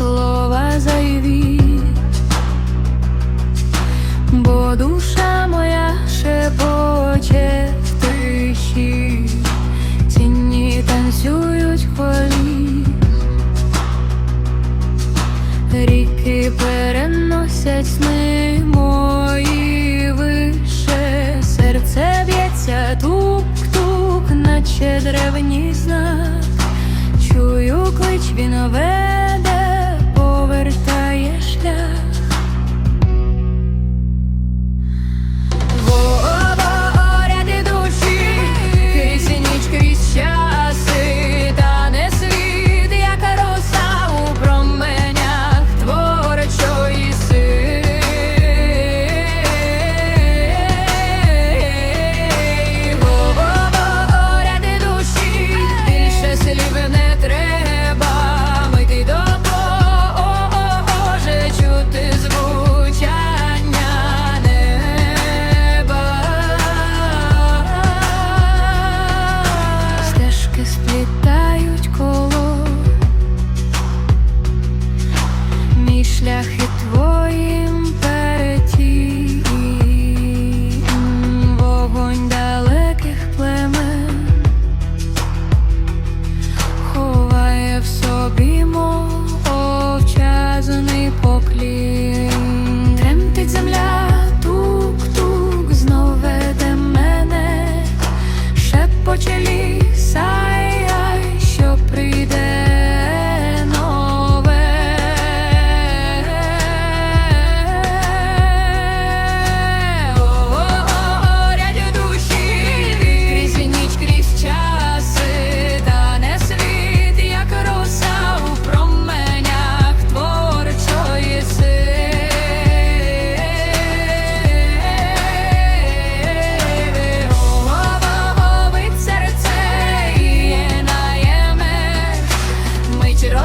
слова зайвіть, бо душа моя шепоче в тиші, тіні танцюють хвилі, ріки переносять сни мої. Вище, серце б'ється тук-тук, наче древній знак. Чую клич вінове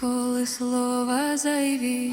коли слова зайві.